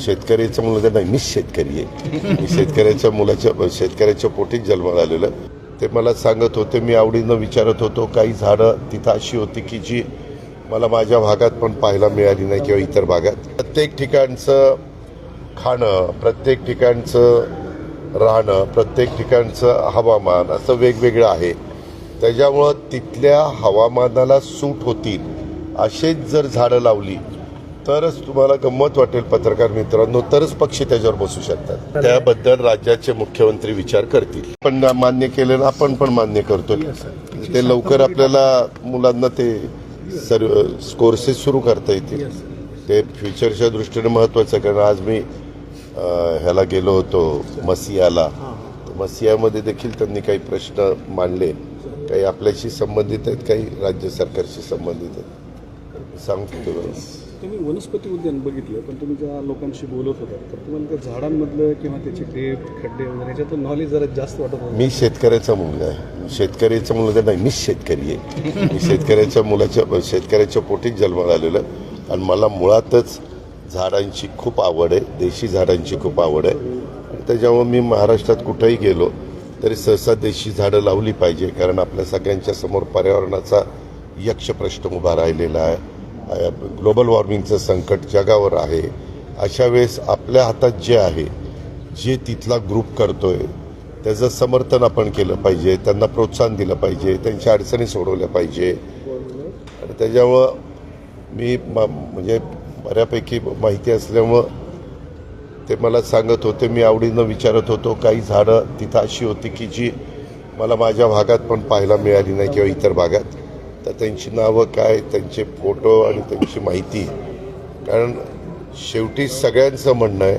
शेतकऱ्याचं मुलं नाही मीच शेतकरी आहे. मी शेतकऱ्याच्या मुलाच्या शेतकऱ्याच्या पोटीच जन्माला आलेलं ते मला सांगत होते मी आवडीनं विचारत होतो काही झाडं तिथं अशी होती की जी मला माझ्या भागात पण पाहायला मिळाली नाही किंवा इतर भागात. प्रत्येक ठिकाणचं खाणं प्रत्येक ठिकाणचं राहणं प्रत्येक ठिकाणचं हवामान असं वेगवेगळं आहे. त्याच्यामुळं तिथल्या हवामानाला सूट होतील असेच जर झाडं लावली तरच तुम्हाला गंमत वाटेल पत्रकार मित्रांनो तरच पक्षी त्याच्यावर बसू शकतात. त्याबद्दल राज्याचे मुख्यमंत्री विचार करतील. पण मान्य केलेलं आपण पण मान्य करतो ते लवकर आपल्याला मुलांना ते सर्व कोर्सेस सुरू करता येतील. ते फ्युचरच्या दृष्टीने महत्वाचं आहे. कारण आज मी ह्याला गेलो होतो मसियाला. मसियामध्ये देखील त्यांनी काही प्रश्न मांडले. काही आपल्याशी संबंधित आहेत काही राज्य सरकारशी संबंधित आहेत. सांगतो तुला. तुम्ही वनस्पती उद्यान बघितलं पण तुम्ही ज्या लोकांशी बोलत होता तर तुम्हाला त्या झाडांमधलं किंवा त्याचे डेप खड्डे वगैरे याच्यातलं नॉलेज जरा जास्त वाटत होतं. मी शेतकऱ्याचा मुलगा आहे. शेतकऱ्याचा मुलगा नाही मीच शेतकरी आहे. मी शेतकऱ्याच्या मुलाच्या शेतकऱ्याच्या पोटीच जन्माला आलेलं आणि मला मुळातच झाडांची खूप आवड आहे देशी झाडांची खूप आवड आहे. त्याच्यामुळे मी महाराष्ट्रात कुठेही गेलो तरी सहसा देशी झाडं लावली पाहिजे कारण आपल्या सगळ्यांच्या समोर पर्यावरणाचा यक्ष प्रश्न उभा राहिलेला आहे. ग्लोबल वॉर्मिंगचं संकट जगावर आहे. अशा वेळेस आपल्या हातात जे आहे जे तिथला ग्रुप करतोय त्याचं समर्थन आपण केलं पाहिजे त्यांना प्रोत्साहन दिलं पाहिजे त्यांच्या अडचणी सोडवल्या पाहिजे. आणि त्याच्यामुळं मी म- म्हणजे बऱ्यापैकी माहिती असल्यामुळं ते मला सांगत होते मी आवडीनं विचारत होतो काही झाडं तिथं अशी होती की जी मला माझ्या भागात पण पाहायला मिळाली नाही किंवा इतर भागात. तर त्यांची नावं काय त्यांचे फोटो आणि त्यांची माहिती. कारण शेवटी सगळ्यांचं म्हणणं आहे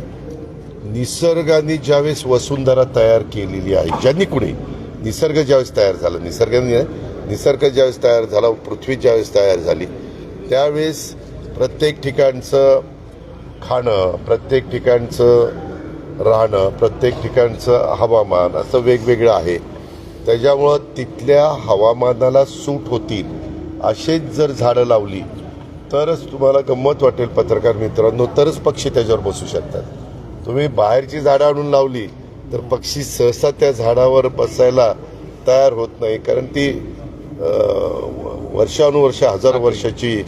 निसर्गाने ज्यावेळेस वसुंधरा तयार केलेली आहे ज्यांनी कुणी निसर्ग ज्यावेळेस तयार झाला निसर्गाने निसर्ग ज्यावेळेस तयार झाला पृथ्वी ज्यावेळेस तयार झाली त्यावेळेस प्रत्येक ठिकाणचं खाणं प्रत्येक ठिकाणचं राहणं प्रत्येक ठिकाणचं हवामान असं वेगवेगळं आहे. त्याच्यामुळं तिथल्या हवामानाला सूट होतील असेच जर झाडं लावली तरच तुम्हाला गंमत वाटेल पत्रकार मित्रांनो तरच पक्षी त्याच्यावर बसू शकतात. तुम्ही बाहेरची झाडं आणून लावली तर पक्षी सहसा त्या झाडावर बसायला तयार होत नाही कारण ती वर्षानुवर्ष हजार वर्षाची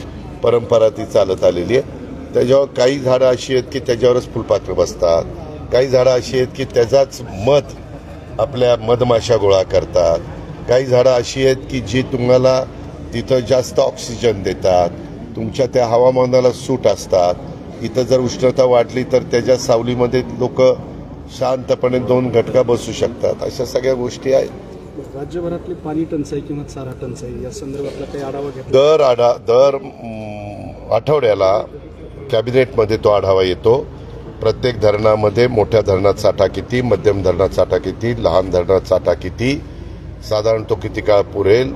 परंपरा ती चालत आलेली आहे. त्याच्यावर काही झाडं अशी आहेत की त्याच्यावरच फुलपात्र बसतात काही झाडं अशी आहेत की त्याचाच मध आपल्या मधमाशा गोळा करतात. काही झाडं अशी आहेत की जी तुम्हाला तिथं जास्त ऑक्सिजन देतात. तुमच्या त्या हवामानाला सूट असतात. इथं जर उष्णता वाढली तर त्याच्या सावलीमध्ये लोक शांतपणे दोन घटका बसू शकतात. अशा सगळ्या गोष्टी आहेत. राज्यभरातली पाणी टंचाई किंवा चारा टंचाई या संदर्भातला काही आढावा घेतला? दर आढा दर आठवड्याला कॅबिनेटमध्ये तो आढावा येतो. प्रत्येक धरणामध्ये मोठ्या धरणात साठा किती मध्यम धरणात साठा किती लहान धरणात साठा किती साधारण तो किती काळ पुरेल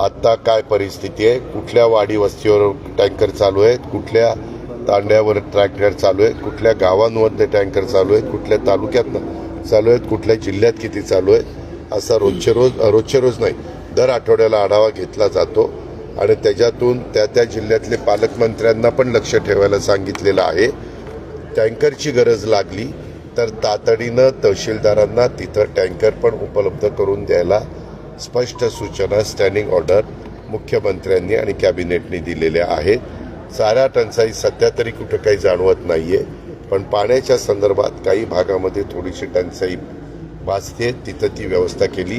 आत्ता काय परिस्थिती आहे कुठल्या वाडी वस्तीवर टँकर चालू आहेत कुठल्या तांड्यावर ट्रॅक्टर चालू आहेत कुठल्या गावांमध्ये टँकर चालू आहेत कुठल्या तालुक्यात चालू आहेत कुठल्या जिल्ह्यात किती चालू आहेत असा रोजचे रोज रोजचे रोज नाही दर आठवड्याला आढावा घेतला जातो. आणि त्याच्यातून त्या त्या जिल्ह्यातले पालकमंत्र्यांना पण लक्ष ठेवायला सांगितलेलं आहे. टँकरची गरज लागली तर तातडीनं तहसीलदारांना तिथं टँकर पण उपलब्ध करून द्यायला स्पष्ट सूचना स्टँडिंग ऑर्डर मुख्यमंत्र्यांनी आणि कॅबिनेटने दिलेल्या आहेत. चारा टंचाई सध्या तरी कुठं काही जाणवत नाही आहे पण पाण्याच्या संदर्भात काही भागामध्ये थोडीशी टंचाई वाचते तिथं ती व्यवस्था केली.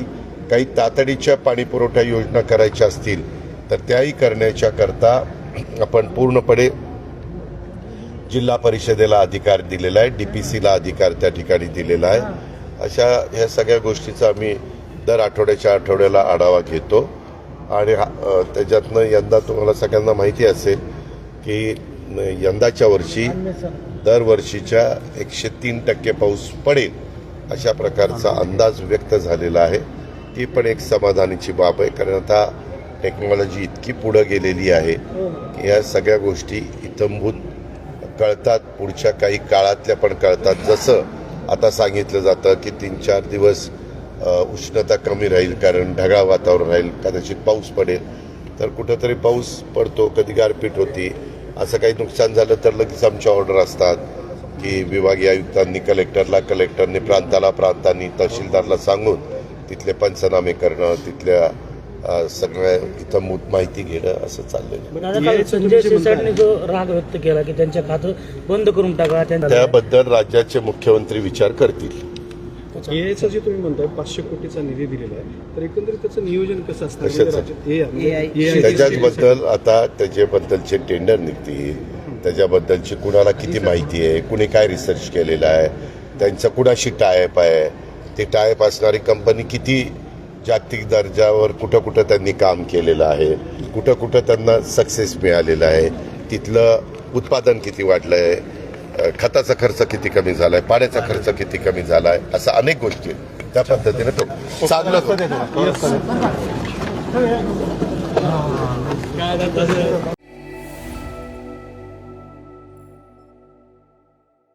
काही तातडीच्या पाणीपुरवठा योजना करायच्या असतील तर त्याही करण्याच्या करता आपण पूर्णपणे जिल्हा परिषदेला अधिकार दिलेला आहे डीपीसीला अधिकार त्या ठिकाणी दिलेला आहे. अशा ह्या सगळ्या गोष्टीचा आम्ही दर आठवड्याच्या आठवड्याला आढावा घेतो. आणि हा- त्याच्यातनं यंदा तुम्हाला सगळ्यांना माहिती असेल की यंदाच्या वर्षी दरवर्षीच्या एकशे तीन टक्के पाऊस पडेल अशा प्रकारचा अंदाज व्यक्त झालेला आहे. ती पण एक समाधानाची बाब आहे कारण आता टेक्नॉलॉजी इतकी पुढं गेलेली आहे. की या सगळ्या गोष्टी इतंभूत कळतात पुढच्या काही काळातल्या पण कळतात. जसं आता सांगितलं जातं की तीन चार दिवस उष्णता कमी राहील कारण ढगाळ वातावरण राहील कदाचित पाऊस पडेल. तर कुठंतरी पाऊस पडतो कधी गारपीट होती. असं काही नुकसान झालं तर लगेच आमच्या ऑर्डर असतात की विभागीय आयुक्तांनी कलेक्टरला कलेक्टरने प्रांताला प्रांतांनी तहसीलदारला सांगून तिथले पंचनामे करणं तिथल्या सगळ्या इथं मूत माहिती घेणं असं चाललेलं संजय जे राग व्यक्त केला की त्यांच्या खातं बंद करून टाका त्यांना त्याबद्दल राज्याचे मुख्यमंत्री विचार करतील. एआयचा जे तुम्ही म्हणताय पाचशे कोटीचा निधी दिलेला आहे. तर एकंदरीत त्याचं नियोजन कसं असतं कशाचं? म्हणजे त्याच्याबद्दल आता त्याच्याबद्दलचे टेंडर निघतील. त्याच्याबद्दलची कुणाला किती माहिती आहे? कुणी काय रिसर्च केलेला आहे? त्यांचं कुणाशी टायप आहे? ते टायप असणारी कंपनी किती जागतिक दर्जावर कुठं कुठं त्यांनी काम केलेलं आहे कुठं कुठं त्यांना सक्सेस मिळालेलं आहे तिथलं उत्पादन किती वाढलं आहे खताचा खर्च किती कमी झालाय पाण्याचा खर्च किती कमी झालाय असं अनेक गोष्टी आहेत. त्या पद्धतीने तो चांगलं